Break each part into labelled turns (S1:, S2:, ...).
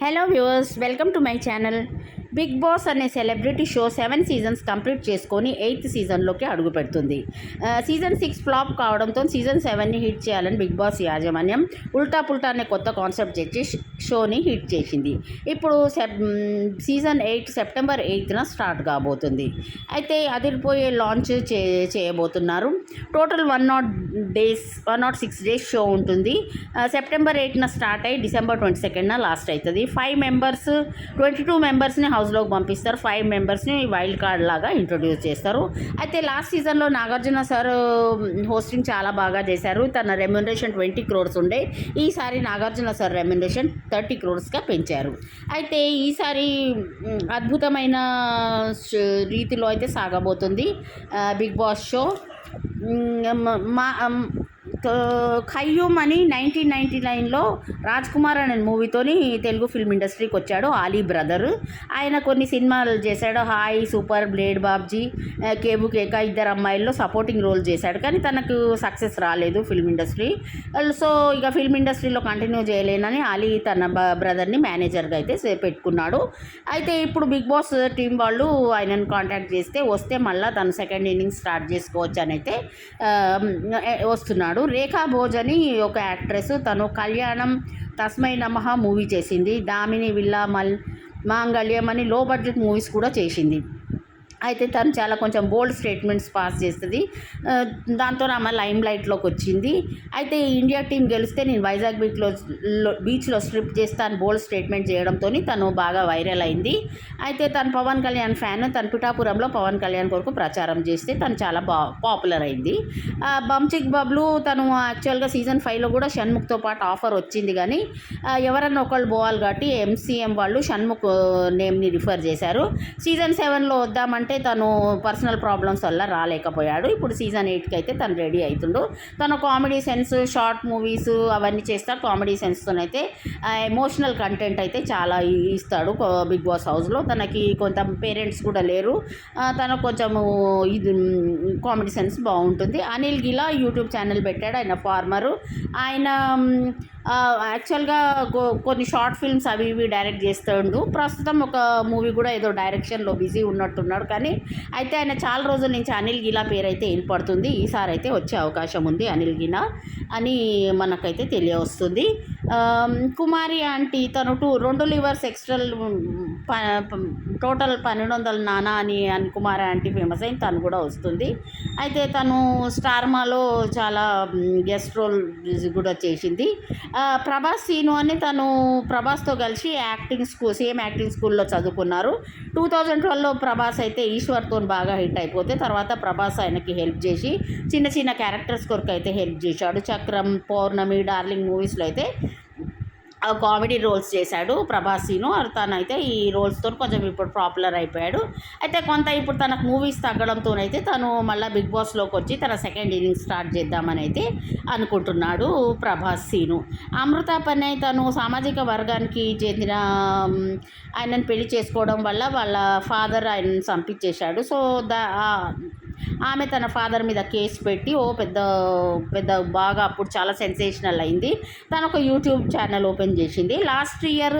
S1: Hello viewers welcome to my channel Bigg Boss అనే celebrity show seven seasons complete చేసుకొని eighth సీజన్లోకి అడుగు పెడుతుంది. సీజన్ సిక్స్ ఫ్లాప్ కావడంతో సీజన్ సెవెన్ని హిట్ చేయాలని బిగ్ బాస్ యాజమాన్యం ఉల్టా పుల్టా అనే కొత్త కాన్సెప్ట్ తెచ్చి షోని హిట్ చేసింది. ఇప్పుడు సెప్ సీజన్ ఎయిట్ సెప్టెంబర్ ఎయిత్న స్టార్ట్ కాబోతుంది. అయితే అదిరిపోయే లాంచ్ చే చేయబోతున్నారు. Total one nought days one nought six days show ఉంటుంది. సెప్టెంబర్ ఎయిట్న స్టార్ట్ అయ్యి డిసెంబర్ ట్వంటీ సెకండ్న లాస్ట్ అవుతుంది. ఫైవ్ మెంబర్స్ ట్వంటీ టూ మెంబర్స్ని హౌస్లోకి పంపిస్తారు. ఫైవ్ మెంబర్స్ని వైల్డ్ కార్డ్ లాగా ఇంట్రొడ్యూస్ చేస్తారు. అయితే లాస్ట్ సీజన్లో నాగార్జున సార్ హోస్టింగ్ చాలా బాగా చేశారు. తన రెమ్యునరేషన్ ట్వంటీ క్రోర్స్ ఉండే. ఈసారి నాగార్జున సార్ రెమ్యునరేషన్ థర్టీ క్రోర్స్గా పెంచారు. అయితే ఈసారి అద్భుతమైన రీతిలో అయితే సాగబోతుంది బిగ్ బాస్ షో. మా ఖయ్యూమ్ అని నైన్టీన్ నైంటీ నైన్లో రాజ్ కుమార్ అనే మూవీతోని తెలుగు ఫిల్మ్ ఇండస్ట్రీకి వచ్చాడు ఆలీ బ్రదర్. ఆయన కొన్ని సినిమాలు చేశాడు. హాయ్ సూపర్ బ్లేడ్ బాబ్జీ కేబు కేక ఇద్దరు అమ్మాయిల్లో సపోర్టింగ్ రోల్ చేశాడు. కానీ తనకు సక్సెస్ రాలేదు ఫిల్మ్ ఇండస్ట్రీ. సో ఇక ఫిల్మ్ ఇండస్ట్రీలో కంటిన్యూ చేయలేనని అలీ తన బ- బ్రదర్ని మేనేజర్గా అయితే పెట్టుకున్నాడు. అయితే ఇప్పుడు బిగ్ బాస్ టీం వాళ్ళు ఆయనను కాంటాక్ట్ చేస్తే వస్తే మళ్ళీ తను సెకండ్ ఇన్నింగ్స్ స్టార్ట్ చేసుకోవచ్చు అని అయితే వస్తున్నాడు. రేఖా భోజ్ అని ఒక యాక్ట్రెస్. తను కళ్యాణం తస్మై నమః మూవీ చేసింది. దామిని విల్లా మల్ మాంగళ్యం అని లో బడ్జెట్ మూవీస్ కూడా చేసింది. అయితే తను చాలా కొంచెం బోల్డ్ స్టేట్మెంట్స్ పాస్ చేస్తుంది. దాంతో ఆమె లైమ్ లైట్లోకి వచ్చింది. అయితే ఇండియా టీం గెలిస్తే నేను వైజాగ్ బీచ్లో బీచ్లో స్ట్రిప్ చేస్తాను బోల్డ్ స్టేట్మెంట్ చేయడంతో తను బాగా వైరల్ అయింది. అయితే తను పవన్ కళ్యాణ్ ఫ్యాన్ తను పిఠాపురంలో పవన్ కళ్యాణ్ కొరకు ప్రచారం చేస్తే తను చాలా బా పాపులర్ అయింది. బంచిక్ బబ్లు తను యాక్చువల్గా సీజన్ ఫైవ్లో కూడా షణ్ముఖ్తో పాటు ఆఫర్ వచ్చింది కానీ ఎవరన్నా ఒకళ్ళు పోవాలి కాబట్టి ఎంసీఎం వాళ్ళు షణ్ముఖ్ నేమ్ని రిఫర్ చేశారు. సీజన్ సెవెన్లో వద్దామంటే తను పర్సనల్ ప్రాబ్లమ్స్ వల్ల రాలేకపోయాడు. ఇప్పుడు సీజన్ ఎయిట్కి అయితే తను రెడీ అవుతుండు తను కామెడీ సెన్స్ షార్ట్ మూవీస్ అవన్నీ చేస్తా కామెడీ సెన్స్తోనైతే ఎమోషనల్ కంటెంట్ అయితే చాలా ఇస్తాడు బిగ్ బాస్ హౌస్లో. తనకి కొంత పేరెంట్స్ కూడా లేరు. తన కొంచెము ఇది కామెడీ సెన్స్ బాగుంటుంది. అనిల్ గిలా యూట్యూబ్ ఛానల్ పెట్టాడు. ఆయన ఫార్మరు. ఆయన యాక్చువల్గా కొన్ని షార్ట్ ఫిల్మ్స్ అవి ఇవి డైరెక్ట్ చేస్తుండు. ప్రస్తుతం ఒక మూవీ కూడా ఏదో డైరెక్షన్లో బిజీ ఉన్నట్టున్నాడు. కానీ అయితే ఆయన చాలా రోజుల నుంచి అనిల్ గిలా పేరు అయితే వినపడుతుంది ఈసారి అయితే వచ్చే అవకాశం ఉంది అనిల్ గిలా అని మనకైతే తెలియవస్తుంది. కుమారి ఆంటీ తను టూ రెండు లివర్స్ ఎక్స్ట్రా టోటల్ పన్నెండు వందల నానా అని అని కుమారి ఆంటీ ఫేమస్ అయింది తను కూడా వస్తుంది. అయితే తను స్టార్మాలో చాలా గెస్ట్ రోల్ కూడా చేసింది. ప్రభాస్ సీను అని తను ప్రభాస్తో కలిసి యాక్టింగ్ స్కూల్ సేమ్ యాక్టింగ్ స్కూల్లో చదువుకున్నారు. టూ థౌజండ్ ట్వెల్వ్లో ప్రభాస్ అయితే ఈశ్వర్తో బాగా హిట్ అయిపోతే తర్వాత ప్రభాస్ ఆయనకి హెల్ప్ చేసి చిన్న చిన్న క్యారెక్టర్స్ కొరకు అయితే హెల్ప్ చేశాడు. చక్రం పౌర్ణమి డార్లింగ్ మూవీస్లో అయితే కామెడీ రోల్స్ చేశాడు ప్రభాసీను తనైతే ఈ రోల్స్తో కొంచెం ఇప్పుడు పాపులర్ అయిపోయాడు. అయితే కొంత ఇప్పుడు తనకు మూవీస్ తగ్గడంతోనైతే తను మళ్ళీ బిగ్ బాస్లోకి వచ్చి తన సెకండ్ ఇన్నింగ్స్ స్టార్ట్ చేద్దామని అయితే అనుకుంటున్నాడు ప్రభాస్ సీను. అమృత పని తను సామాజిక వర్గానికి చెందిన ఆయనను పెళ్ళి చేసుకోవడం వల్ల వాళ్ళ ఫాదర్ ఆయనను చంపించేశాడు. సో దా ఆమె తన ఫాదర్ మీద కేసు పెట్టి ఓ పెద్ద పెద్ద బాగా అప్పుడు చాలా సెన్సేషనల్ అయింది. తను ఒక యూట్యూబ్ ఛానల్ ఓపెన్ చేసింది. లాస్ట్ ఇయర్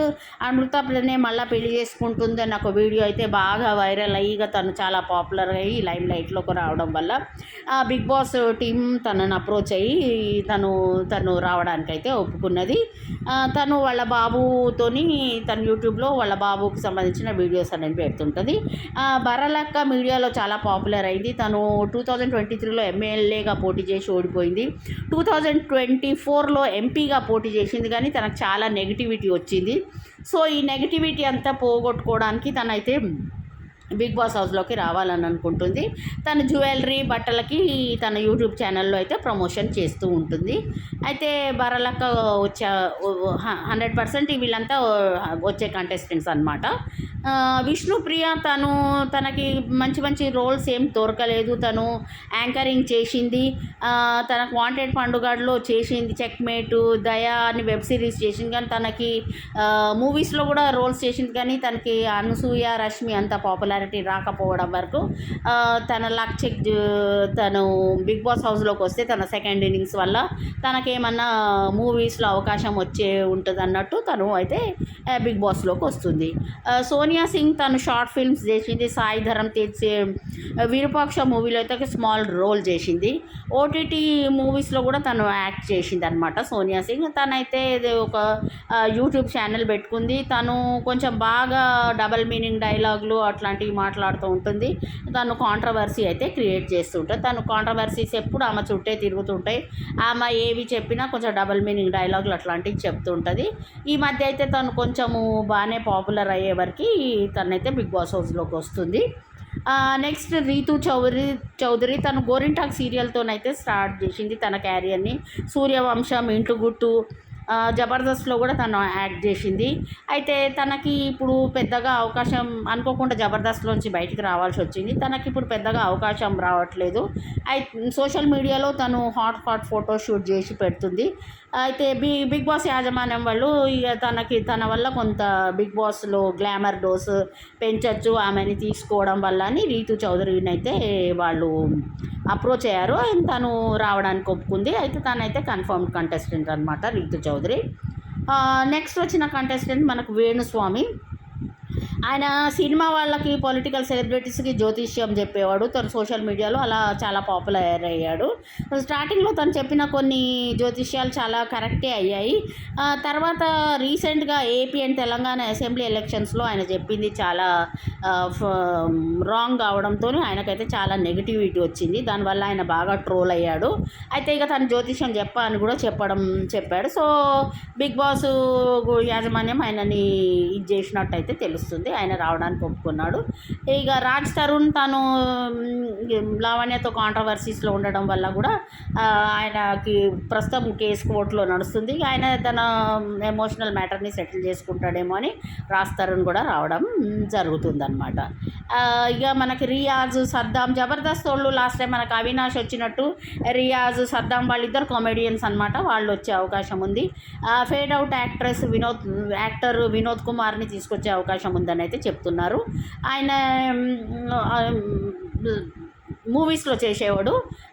S1: అమృత ప్లనే మళ్ళీ పెళ్ళి చేసుకుంటుంది అని ఒక వీడియో అయితే బాగా వైరల్ అయ్యి ఇక తను చాలా పాపులర్ అయ్యి లైమ్ లైట్లోకి రావడం వల్ల ఆ బిగ్ బాస్ టీం తనను అప్రోచ్ అయ్యి తను తను రావడానికైతే ఒప్పుకున్నది. తను వాళ్ళ బాబుతోని తన యూట్యూబ్లో వాళ్ళ బాబుకి సంబంధించిన వీడియోస్ అనేది పెడుతుంటుంది. బరలక్క మీడియాలో చాలా పాపులర్ అయింది. తను టూ థౌజండ్ ట్వంటీ త్రీలో ఎమ్మెల్యేగా పోటీ చేసి ఓడిపోయింది. టూ థౌజండ్ ట్వంటీ ఫోర్లో ఎంపీగా పోటీ చేసింది కానీ తనకు చాలా నెగిటివిటీ వచ్చింది. సో ఈ నెగిటివిటీ అంతా పోగొట్టుకోవడానికి తనైతే బిగ్ బాస్ హౌస్లోకి రావాలని అనుకుంటుంది. తన జ్యువెలరీ బట్టలకి తన యూట్యూబ్ ఛానల్లో అయితే ప్రమోషన్ చేస్తూ ఉంటుంది. అయితే బరలక్క వచ్చే హండ్రెడ్ పర్సెంట్ వీళ్ళంతా వచ్చే కంటెస్టెంట్స్ అనమాట విష్ణుప్రియ తను తనకి మంచి మంచి రోల్స్ ఏం దొరకలేదు. తను యాంకరింగ్ చేసింది. తనకు వాంటెడ్ పండుగలో చేసింది చెక్మేటు దయా అని వెబ్ సిరీస్ చేసింది. కానీ తనకి మూవీస్లో కూడా రోల్స్ చేసింది. కానీ తనకి అనసూయ రష్మి అంత పాపులారిటీ క్లారిటీ రాకపోవడం వరకు తన లక్ చెక్ తను బిగ్ బాస్ హౌస్లోకి వస్తే తన సెకండ్ ఇన్నింగ్స్ వల్ల తనకేమన్నా మూవీస్లో అవకాశం వచ్చే ఉంటుంది అన్నట్టు తను అయితే బిగ్ బాస్లోకి వస్తుంది. సోనియా సింగ్ తను షార్ట్ ఫిల్మ్స్ చేసింది సాయి ధరం తేజ్ విరూపాక్ష మూవీలో అయితే స్మాల్ రోల్ చేసింది. ఓటీటీ మూవీస్లో కూడా తను యాక్ట్ చేసింది అనమాట సోనియా సింగ్. తనైతే ఇది ఒక యూట్యూబ్ ఛానల్ పెట్టుకుంది. తను కొంచెం బాగా డబల్ మీనింగ్ డైలాగులు అట్లాంటివి మాట్లాడుతూ ఉంటుంది. తను కాంట్రవర్సీ అయితే క్రియేట్ చేస్తుంటుంది తను కాంట్రవర్సీస్ ఎప్పుడు ఆమె చుట్టే తిరుగుతుంటాయి. ఆమె ఏవి చెప్పినా కొంచెం డబల్ మీనింగ్ డైలాగులు అట్లాంటివి చెప్తుంటుంది ఈ మధ్య అయితే తను కొంచెము బాగానే పాపులర్ అయ్యే వరకు తనైతే బిగ్ బాస్ హౌస్లోకి వస్తుంది. నెక్స్ట్ రీతు చౌదరి చౌదరి తను గోరింటాక్ సీరియల్తోనైతే స్టార్ట్ చేసింది. తన క్యారియర్ని సూర్యవంశం ఇంటు గుట్టు జబర్దస్త్లో కూడా తను యాక్ట్ చేసింది. అయితే తనకి ఇప్పుడు పెద్దగా అవకాశం అనుకోకుండా జబర్దస్త్లోంచి బయటికి రావాల్సి వచ్చింది. తనకి ఇప్పుడు పెద్దగా అవకాశం రావట్లేదు. అయితే సోషల్ మీడియాలో తను హాట్ హాట్ ఫోటో షూట్ చేసి పెడుతుంది. అయితే బి బిగ్ బాస్ యాజమాన్యం వాళ్ళు ఇక తనకి తన వల్ల కొంత బిగ్ బాస్లో గ్లామర్ డోస్ పెంచవచ్చు ఆమెని తీసుకోవడం వల్ల అని రీతు చౌదరిని అయితే వాళ్ళు అప్రోచ్ అయ్యారు. అండ్ తను రావడానికి ఒప్పుకుంది. అయితే తనైతే కన్ఫర్మ్ కంటెస్టెంట్ అనమాట రీతు చౌదరి. నెక్స్ట్ వచ్చిన కంటెస్టెంట్ మనకు వేణుస్వామి. ఆయన సినిమా వాళ్ళకి పొలిటికల్ సెలబ్రిటీస్కి జ్యోతిష్యం చెప్పేవాడు. తను సోషల్ మీడియాలో అలా చాలా పాపులర్ అయ్యాడు. స్టార్టింగ్లో తను చెప్పిన కొన్ని జ్యోతిష్యాలు చాలా కరెక్టే అయ్యాయి. తర్వాత రీసెంట్గా ఏపీ అండ్ తెలంగాణ అసెంబ్లీ ఎలక్షన్స్లో ఆయన చెప్పింది చాలా రాంగ్ అవడంతో ఆయనకైతే చాలా నెగిటివిటీ వచ్చింది. దానివల్ల ఆయన బాగా ట్రోల్ అయ్యాడు. అయితే ఇక తను జ్యోతిష్యం చెప్ప అని కూడా చెప్పడం చెప్పాడు. సో బిగ్ బాస్ యాజమాన్యం ఆయనని ఇది చేసినట్టయితే తెలుస్తుంది. ఆయన రావడానికి ఒప్పుకున్నాడు. ఇక రాజ్ తరుణ్ తను లావణ్యతో కాంట్రవర్సీస్లో ఉండడం వల్ల కూడా ఆయనకి ప్రస్తుతం కేసు కోర్టులో నడుస్తుంది. ఆయన తన ఎమోషనల్ మ్యాటర్ని సెటిల్ చేసుకుంటాడేమో అని రాజ్ తరుణ్ కూడా రావడం జరుగుతుందన్నమాట. ఇక మనకి రియాజ్ సద్దాం జబర్దస్త్ వాళ్ళు లాస్ట్ టైం మనకు అవినాష్ వచ్చినట్టు రియాజ్ సద్దాం వాళ్ళిద్దరు కామెడియన్స్ అనమాట వాళ్ళు వచ్చే అవకాశం ఉంది. Fade out actress Vinod actor Vinod కుమార్ని తీసుకొచ్చే అవకాశం ఉందని అయితే చెప్తున్నారు. ఆయన మూవీస్లో చేసేవాడు.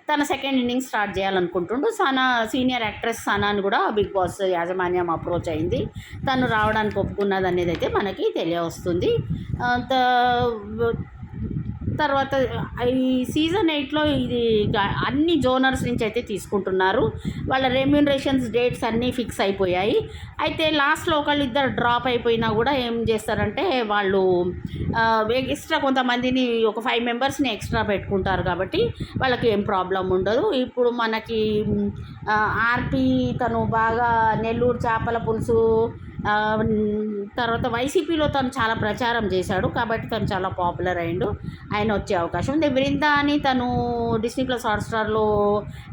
S1: తన సెకండ్ ఇన్నింగ్స్ స్టార్ట్ చేయాలనుకుంటుండు. సనా సీనియర్ యాక్ట్రెస్ సనాని కూడా బిగ్ బాస్ యాజమాన్యం అప్రోచ్ అయింది. తను రావడానికి ఒప్పుకున్నది అనేది అయితే మనకి తెలియవస్తుంది. తర్వాత ఈ సీజన్ ఎయిట్లో ఇది అన్ని జోనర్స్ నుంచి అయితే తీసుకుంటున్నారు. వాళ్ళ రెమ్యూనరేషన్స్ డేట్స్ అన్నీ ఫిక్స్ అయిపోయాయి. అయితే లాస్ట్లో ఒకళ్ళు ఇద్దరు డ్రాప్ అయిపోయినా కూడా ఏం చేస్తారంటే వాళ్ళు ఎక్స్ట్రా కొంతమందిని ఒక ఫైవ్ మెంబర్స్ని ఎక్స్ట్రా పెట్టుకుంటారు కాబట్టి వాళ్ళకి ఏం ప్రాబ్లం ఉండదు. ఇప్పుడు మనకి ఆర్పి తను బాగా నెల్లూరు చేపల పులుసు తర్వాత వైసీపీలో తను చాలా ప్రచారం చేశాడు కాబట్టి తను చాలా పాపులర్ అయిండు ఆయన వచ్చే అవకాశం ఉంది. బృంద అని తను డిస్నీ ప్లస్ హాట్స్టార్లో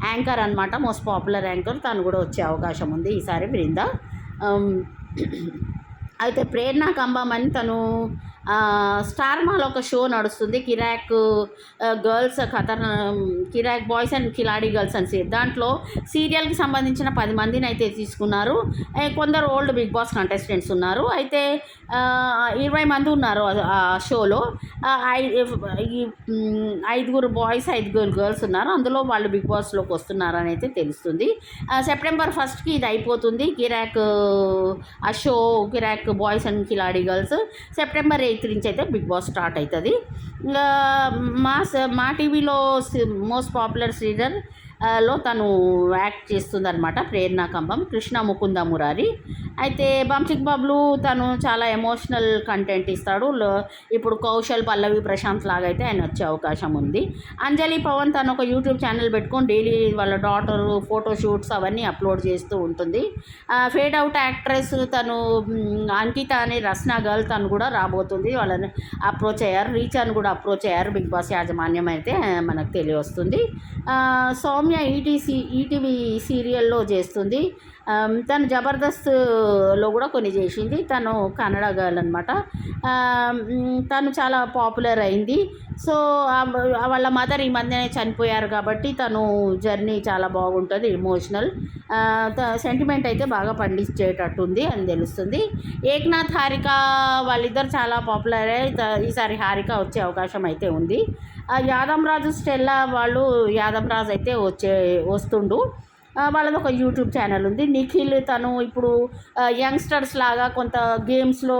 S1: యాంకర్ అనమాట మోస్ట్ పాపులర్ యాంకర్. తను కూడా వచ్చే అవకాశం ఉంది ఈసారి బృంద. అయితే ప్రేరణ కంబం అని తను స్టార్ మాల్ ఒక షో నడుస్తుంది. కిరాక్ girls Qatar Kirik boys and Khiladi girls అని దాంట్లో సీరియల్కి సంబంధించిన పది మందిని అయితే తీసుకున్నారు. కొందరు ఓల్డ్ బిగ్ బాస్ కంటెస్టెంట్స్ ఉన్నారు. అయితే ఇరవై మంది ఉన్నారు ఆ- షోలో. ఐ- ఈ ఐదుగురు బాయ్స్ ఐదుగురు గర్ల్స్ ఉన్నారు. అందులో వాళ్ళు బిగ్ బాస్లోకి వస్తున్నారు అని అయితే తెలుస్తుంది. సెప్టెంబర్ ఫస్ట్కి ఇది అయిపోతుంది. కిరాక్ ఆ show Kiraak boys and Khiladi girls. September eighth నుంచి అయితే బిగ్ బాస్ స్టార్ట్ అవుతుంది. ఇంకా మా మా టీవీలో మోస్ట్ పాపులర్ సీరియల్ లో తను యాక్ట్ చేస్తుందనమాట ప్రేరణ కంబం కృష్ణ ముకుంద మురారి. అయితే బంచిక్ బాబులు తను చాలా ఎమోషనల్ కంటెంట్ ఇస్తాడు. ఇప్పుడు కౌశల్ పల్లవి ప్రశాంత్ లాగా అయితే ఆయన వచ్చే అవకాశం ఉంది. అంజలి పవన్ తను ఒక యూట్యూబ్ ఛానల్ పెట్టుకొని డైలీ వాళ్ళ డాటర్ ఫోటోషూట్స్ అవన్నీ అప్లోడ్ చేస్తూ ఉంటుంది. ఫేడ్ అవుట్ యాక్ట్రెస్ తను అంకిత అనే రస్నా గర్ల్ తను కూడా రాబోతుంది. వాళ్ళని అప్రోచ్ అయ్యారు. రీచ్ అని కూడా అప్రోచ్ అయ్యారు. బిగ్ బాస్ యాజమాన్యం అయితే మనకు తెలియవస్తుంది సౌమ్య ఈటీసీ ఈటీవీ సీరియల్లో చేస్తుంది. తను జబర్దస్త్లో కూడా కొన్ని చేసింది. తను కన్నడ గర్ల్ అనమాట తను చాలా పాపులర్ అయింది. సో వాళ్ళ మదర్ ఈ మధ్యనే చనిపోయారు కాబట్టి తను జర్నీ చాలా బాగుంటుంది ఎమోషనల్. సెంటిమెంట్ అయితే బాగా పండించేటట్టుంది అని తెలుస్తుంది. ఏక్నాథ్ హారిక వాళ్ళిద్దరు చాలా పాపులర్ అయ్యి ఈసారి హారిక వచ్చే అవకాశం అయితే ఉంది. ఆ యాదం రాజు స్టెల్లా వాళ్ళు యాదం రాజు అయితే వచ్చే వస్తుండు. వాళ్ళది ఒక యూట్యూబ్ ఛానల్ ఉంది. నిఖిల్ తను ఇప్పుడు యంగ్స్టర్స్ లాగా కొంత గేమ్స్లో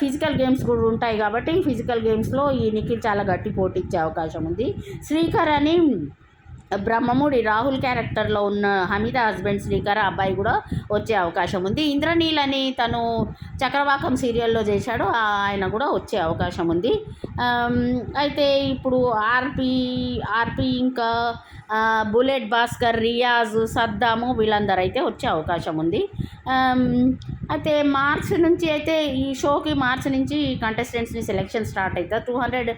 S1: ఫిజికల్ గేమ్స్ కూడా ఉంటాయి కాబట్టి ఫిజికల్ గేమ్స్లో ఈ నిఖిల్ చాలా గట్టి పోటీ ఇచ్చే అవకాశం ఉంది. శ్రీకర్ అని బ్రహ్మముడి రాహుల్ క్యారెక్టర్లో ఉన్న హమీద హస్బెండ్ శ్రీకర్ అబ్బాయి కూడా వచ్చే అవకాశం ఉంది. ఇంద్రనీల్ అని తను చక్రవాకం సీరియల్లో చేశాడు ఆయన కూడా వచ్చే అవకాశం ఉంది. అయితే ఇప్పుడు ఆర్పి ఆర్పి ఇంకా బుల్లెట్ భాస్కర్ రియాజ్ సద్దాము వీళ్ళందరూ అయితే వచ్చే అవకాశం ఉంది. అయితే మార్చ్ నుంచి అయితే ఈ షోకి మార్చ్ నుంచి కంటెస్టెంట్స్ని సెలెక్షన్ స్టార్ట్ అవుతుంది టూ హండ్రెడ్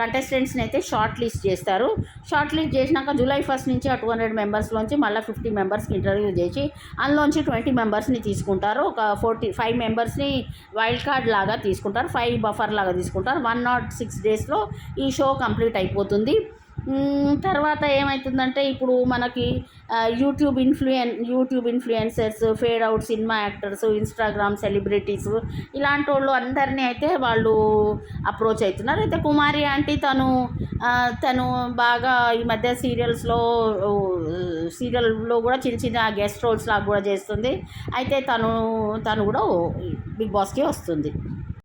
S1: కంటెస్టెంట్స్ని అయితే షార్ట్ లిస్ట్ చేస్తారు. షార్ట్ లిస్ట్ చేసినాక జూలై ఫస్ట్ నుంచి ఆ టూ హండ్రెడ్ మెంబర్స్లోంచి మళ్ళీ ఫిఫ్టీ మెంబర్స్కి ఇంటర్వ్యూ చేసి అందులోంచి ట్వంటీ మెంబర్స్ని తీసుకుంటారు. ఒక ఫోర్టీ ఫైవ్ మెంబర్స్ని వైల్డ్ కార్డ్ లాగా తీసుకుంటారు. ఫైవ్ బఫర్ లాగా తీసుకుంటారు. వన్ నాట్ సిక్స్ డేస్లో ఈ షో కంప్లీట్ అయిపోతుంది. తర్వాత ఏమవుతుందంటే ఇప్పుడు మనకి YouTube ఇన్ఫ్లుయెన్ YouTube influencers fade out cinema actors Instagram celebrities ఇలాంటి వాళ్ళు అందరినీ అయితే వాళ్ళు అప్రోచ్ అవుతున్నారు అయితే కుమారి ఆంటీ తను తను బాగా ఈ మధ్య సీరియల్స్లో సీరియల్లో కూడా చిన్న చిన్న గెస్ట్ రోల్స్ లాగా కూడా చేస్తుంది. అయితే తను తను కూడా బిగ్ బాస్కి వస్తుంది.